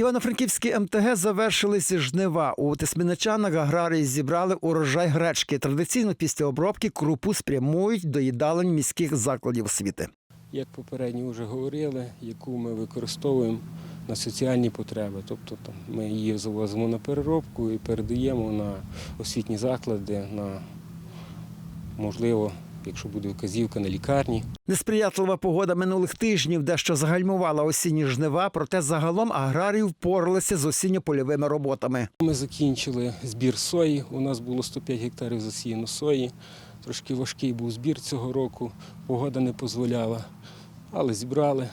Івано-Франківські МТГ завершилися жнива. У Тисміничанах аграрії зібрали урожай гречки. Традиційно після обробки крупу спрямують до їдалень міських закладів освіти. Як попередньо вже говорили, яку ми використовуємо на соціальні потреби. Тобто там, ми її завозимо на переробку і передаємо на освітні заклади, на можливо, якщо буде вказівка на лікарні. Несприятлива погода минулих тижнів дещо загальмувала осінні жнива, проте загалом аграрії впоралися з осінньо-польовими роботами. Ми закінчили збір сої. У нас було 105 гектарів засіяно сої. Трошки важкий був збір цього року, погода не дозволяла, але зібрали.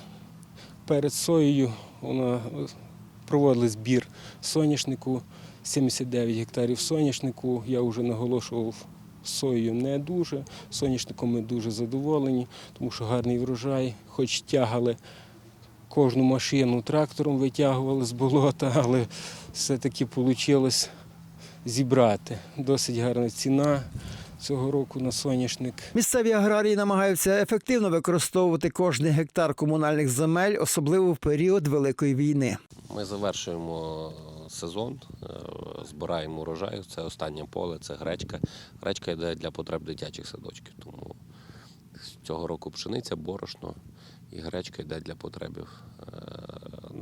Перед соєю вона проводили збір соняшнику, 79 гектарів соняшнику. Я вже наголошував, соєю не дуже. Соняшником ми дуже задоволені, тому що гарний врожай, хоч тягали кожну машину трактором витягували з болота, але все-таки вийшло зібрати. Досить гарна ціна цього року на соняшник. Місцеві аграрії намагаються ефективно використовувати кожний гектар комунальних земель, особливо в період великої війни. Ми завершуємо сезон, е, збираємо урожай. Це останнє поле, це гречка. Гречка йде для потреб дитячих садочків. Тому цього року пшениця, борошно і гречка йде для потреб е,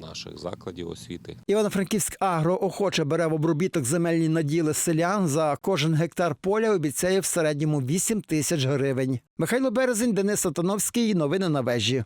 наших закладів освіти. Івано-Франківськ Агро охоче бере в обробіток земельні наділи селян. За кожен гектар поля обіцяє в середньому 8 тисяч гривень. Михайло Березень, Денис Сатановський. Новини на вежі.